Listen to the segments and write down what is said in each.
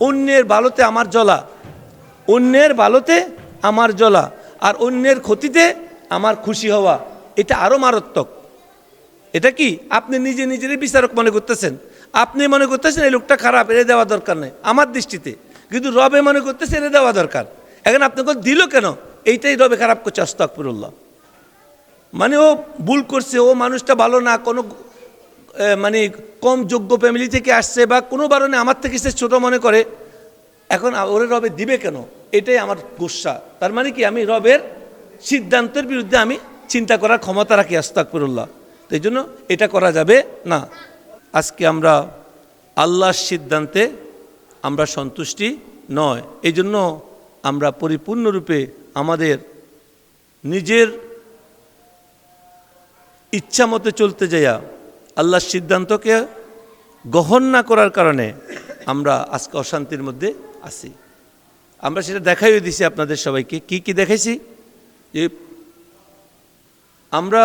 অন্যের ভালোতে আমার জ্বলা। অন্যের ভালোতে আমার জ্বলা। আর অন্যের ক্ষতিতে আমার খুশি হওয়া। এটা আরও মারাত্মক। এটা কি? আপনি নিজে নিজেরই বিচারক মনে করতেছেন? আপনি মনে করতেছেন এই লোকটা খারাপ, এড়ে দেওয়া দরকার নেই। আমার দৃষ্টিতে। কিন্তু রবে মনে করতেছে এড়ে দেওয়া দরকার। এখন আপনাকে দিল কেন? এইটাই রবে খারাপ করছে আস্তাকফিরুল্লাহ মানে ও ভুল করছে, ও মানুষটা ভালো না, কোনো মানে কম যোগ্য ফ্যামিলি থেকে আসছে বা কোনো কারণে আমার থেকে সে ছোটো মনে করে, এখন ওরে রবে দিবে কেন? এটাই আমার গুসা। তার মানে কি আমি রবের সিদ্ধান্তের বিরুদ্ধে আমি চিন্তা করার ক্ষমতা রাখি আস্তাকফিরুল্লাহ তো এই জন্য এটা করা যাবে না। আজকে আমরা আল্লাহর সিদ্ধান্তে আমরা সন্তুষ্টি নয়। এই জন্য আমরা পরিপূর্ণরূপে আমাদের নিজের ইচ্ছা মতো চলতে যাইয়া আল্লাহর সিদ্ধান্তকে গ্রহণ না করার কারণে আমরা আজকে অশান্তির মধ্যে আছি। আমরা সেটা দেখাইও দিছি আপনাদের সবাইকে। কি কি দেখাইছি? যে আমরা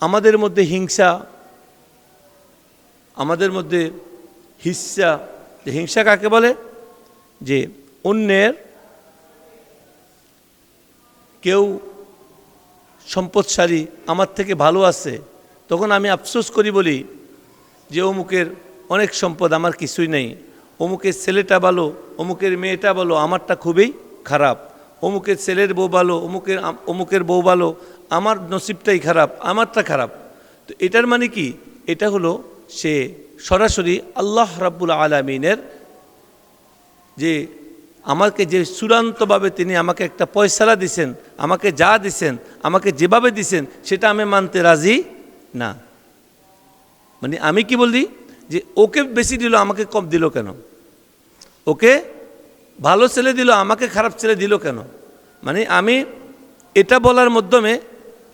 আমাদের মধ্যে হিংসা, আমাদের মধ্যে হিংসা হিংসা কাকে বলে? যে অন্যের কেউ সম্পদশালী আমার থেকে ভালো আছে তখন আমি আফসোস করি বলি যে অমুকের অনেক সম্পদ আমার কিছুই নেই। অমুকের ছেলেটা ভালো, অমুকের মেয়েটা ভালো, আমারটা খুবই খারাপ। অমুকের ছেলের বউ ভালো, অমুকের অমুকের বউ ভালো, আমার নসিবটাই খারাপ, আমারটা খারাপ। তো এটার মানে কি? এটা হলো সে সরাসরি আল্লাহ রাব্বুল আলমিনের যে আমাকে যে চূড়ান্তভাবে তিনি আমাকে একটা পয়সালা দিছেন, আমাকে যা দিছেন, আমাকে যেভাবে দিছেন, সেটা আমি মানতে রাজি না। মানে আমি কি বলি যে ওকে বেশি দিল, আমাকে কম দিল কেন? ওকে ভালো ছেলে দিল, আমাকে খারাপ ছেলে দিল কেন? মানে আমি এটা বলার মাধ্যমে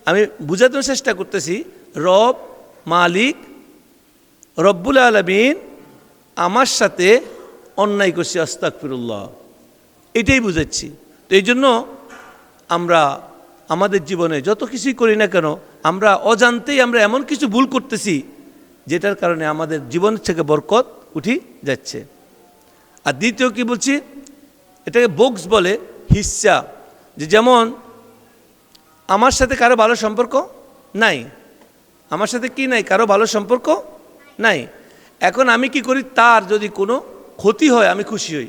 আমি বুঝাতে চেষ্টা করতেছি, রব মালিক রব্বুল আলমিন আমার সাথে অন্যায় করছি আস্তাকফিরুল্লাহ এটাই বুঝাচ্ছি। তো এই জন্য আমরা আমাদের জীবনে যত কিছুই করি না কেন আমরা অজান্তেই আমরা এমন কিছু ভুল করতেছি, যেটার কারণে আমাদের জীবন থেকে বরকত উঠি যাচ্ছে। আর দ্বিতীয় কি বলছি? এটাকে বক্স বলে হিস্সা যে যেমন, আমার সাথে কারও ভালো সম্পর্ক নাই, আমার সাথে কি নাই, কারও ভালো সম্পর্ক নাই। এখন আমি কি করি? তার যদি কোনো ক্ষতি হয়, আমি খুশি হই।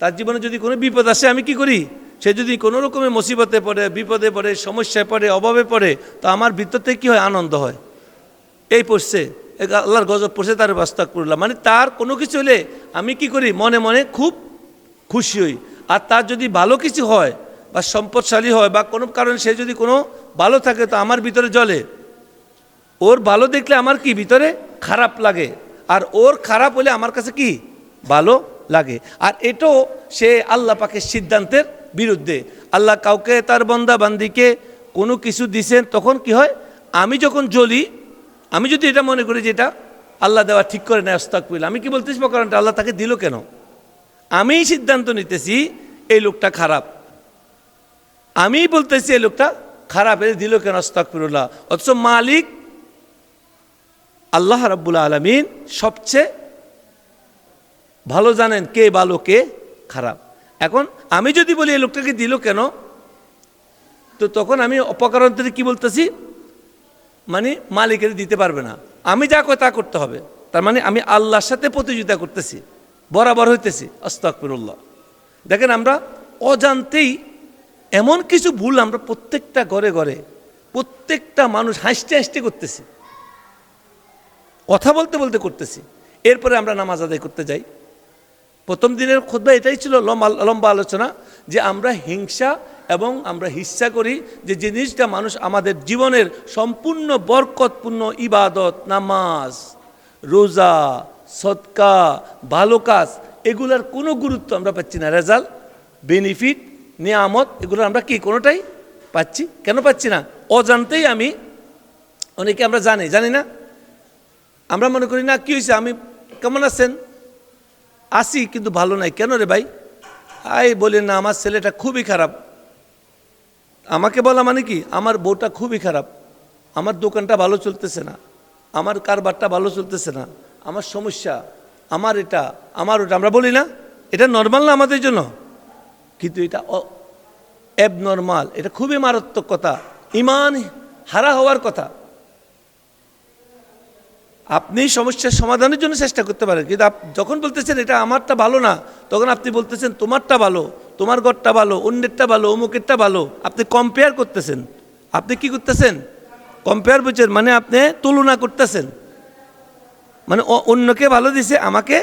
তার জীবনে যদি কোনো বিপদ আসে, আমি কি করি? সে যদি কোনো রকমের মুসিবতে পড়ে, বিপদে পড়ে, সমস্যায় পড়ে, অভাবে পড়ে, তো আমার ভিতর থেকে কী হয়? আনন্দ হয়। এই পড়ছে আল্লাহর গজব পড়ছে, তার বাস্তাক করলাম মানে তার কোনো কিছু হলে আমি কি করি? মনে মনে খুব খুশি হই। আর তার যদি ভালো কিছু হয়, বা সম্পদশালী হয়, বা কোনো কারণে সে যদি কোনো ভালো থাকে, তো আমার ভিতরে জ্বলে। ওর ভালো দেখলে আমার কি? ভিতরে খারাপ লাগে। আর ওর খারাপ হলে আমার কাছে কি? ভালো লাগে। আর এটাও সে আল্লাহ পাকের সিদ্ধান্তের বিরুদ্ধে। আল্লাহ কাউকে তার বন্দা বান্দিকে কোনো কিছু দিছেন, তখন কি হয়? আমি যখন জ্বলি, আমি যদি এটা মনে করি যে এটা আল্লাহ দেওয়া ঠিক করে নেয় অস্তাক করিল আমি কি বলতেছি কারণটা আল্লাহ তাকে দিল কেন? আমি সিদ্ধান্ত নিতেছি, এই লোকটা খারাপ। আমিই বলতেছি, এই লোকটা খারাপ এর দিল কেন অস্তাকফিরুল্লাহ অথচ মালিক আল্লাহ রাব্বুল আলমিন সবচেয়ে ভালো জানেন কে ভালো, কে খারাপ। এখন আমি যদি বলি, এই লোকটাকে দিল কেন? তো তখন আমি অপকারান্তরে কি বলতেছি? মানে মালিকের দিতে পারবে না। আমি যা তা করতে হবে। তার মানে আমি আল্লাহর সাথে প্রতিযোগিতা করতেছি, বরাবর হইতেছি। আস্তাকফিরুল্লাহ দেখেন আমরা অজান্তেই এমন কিছু ভুল আমরা প্রত্যেকটা ঘরে ঘরে, প্রত্যেকটা মানুষ হাসতে হাসতে করতেছি। কথা বলতে বলতে করতেছি। এরপরে আমরা নামাজ আদায় করতে যাই। প্রথম দিনের খোদ্া এটাই ছিল লম্বা আলোচনা যে আমরা হিংসা এবং আমরা হিস্সা করি যে জিনিসটা মানুষ আমাদের জীবনের সম্পূর্ণ বরকতপূর্ণ ইবাদত, নামাজ, রোজা সৎকা ভালো কাজ, এগুলার কোনো গুরুত্ব আমরা পাচ্ছি না। রেজাল্ট, বেনিফিট, নিয়ামত, এগুলো আমরা কি, কোনোটাই পাচ্ছি? কেন পাচ্ছি না? অজান্তেই আমি, অনেকে আমরা জানি জানি না? আমরা মনে করি, না, কী হয়েছে? আমি কেমন আছেন? আসি, কিন্তু ভালো নাই। কেন রে ভাই? আই বলেন না, আমার ছেলেটা খুবই খারাপ। আমাকে বলা মানে কি? আমার বউটা খুবই খারাপ। আমার দোকানটা ভালো চলতেছে না। আমার কারবারটা ভালো চলতেছে না। আমার সমস্যা, আমার এটা, আমার ওটা। আমরা বলি না, এটা নর্মাল না আমাদের জন্য? কিন্তু এটা অ্যাবনর্মাল এটা খুবই মারাত্মক কথা। ইমান হারা হওয়ার কথা। আপনি সমস্যার সমাধানের জন্য চেষ্টা করতে পারেন। কিন্তু যখন বলতেছেন এটা আমারটা ভালো না, তখন আপনি বলতেছেন তোমারটা ভালো, তোমার ঘরটা ভালো, অন্যেরটা ভালো, অমুকেরটা ভালো। আপনি কম্পেয়ার করতেছেন। আপনি কি করতেছেন? কম্পেয়ার বুঝছেন মানে আপনি তুলনা করতেছেন। মানে অন্যকে ভালো দিছে, আমাকে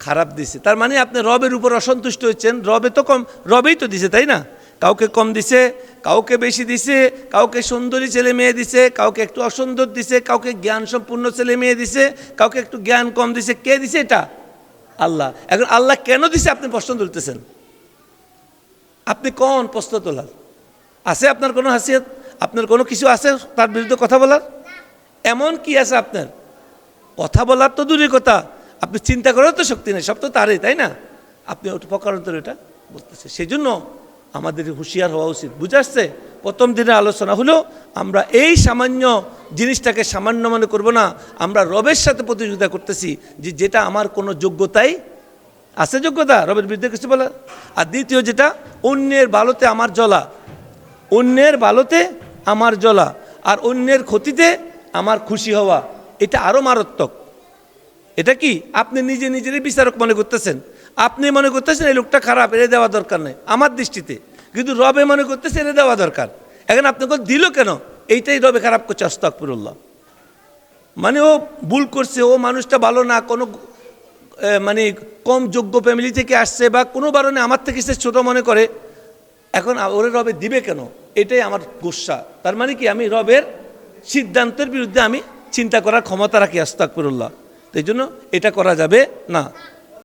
খারাপ দিছে। তার মানে আপনি রবের উপর অসন্তুষ্ট হচ্ছেন। রবে তো কম রবেই তো দিছে, তাই না? কাউকে কম দিছে, কাউকে বেশি দিছে, কাউকে সুন্দরী ছেলে মেয়ে দিছে, কাউকে একটু অসুন্দর দিছে, কাউকে জ্ঞান সম্পূর্ণ ছেলে মেয়ে দিছে, কাউকে একটু জ্ঞান কম দিছে। কে দিছে এটা? আল্লাহ। এখন আল্লাহ কেন দিছে আপনি প্রশ্ন তুলতেছেন? আপনি কোন প্রশ্ন তোলার? আছে আপনার কোনো হাসিয়ত? আপনার কোনো কিছু আছে তার বিরুদ্ধে কথা বলার? এমন কি আছে আপনার? কথা বলার তো দূরের কথা। আপনি চিন্তা করার তো শক্তি নেই, সব তো তারই, তাই না? আপনি ওটা এটা বলতেছে সেই জন্য আমাদের হুঁশিয়ার হওয়া উচিত। বুঝে আসছে? প্রথম দিনের আলোচনা হলো, আমরা এই সামান্য জিনিসটাকে সামান্য মনে করব না, আমরা রবের সাথে প্রতিযোগিতা করতেছি যে যেটা আমার কোনো যোগ্যতাই আছে যোগ্যতা? রবের বিরুদ্ধে কিছু বলা? আর দ্বিতীয় যেটা, অন্যের ভালোতে আমার জ্বলা। অন্যের ভালোতে আমার জ্বলা। আর অন্যের ক্ষতিতে আমার খুশি হওয়া। এটা আরও মারাত্মক। এটা কি? আপনি নিজে নিজেরই বিচারক মনে করতেছেন। আপনি মনে করতেছেন এই লোকটা খারাপ এড়ে দেওয়া দরকার নেই। আমার দৃষ্টিতে। কিন্তু রবে মনে করতেছে এড়ে দেওয়া দরকার। এখন আপনাকে দিল কেন? এইটাই রবে খারাপ করছে আস্তাকফিরুল্লাহ মানে ও ভুল করছে, ও মানুষটা ভালো না, কোনো মানে কম যোগ্য ফ্যামিলি থেকে আসছে বা কোনো কারণে আমার থেকে সে ছোটো মনে করে, এখন ওরে রবে দিবে কেন? এটাই আমার গুসা। তার মানে কি, আমি রবের সিদ্ধান্তের বিরুদ্ধে আমি চিন্তা করার ক্ষমতা রাখি আস্তাকফিরুল্লাহ তো এই জন্য এটা করা যাবে না।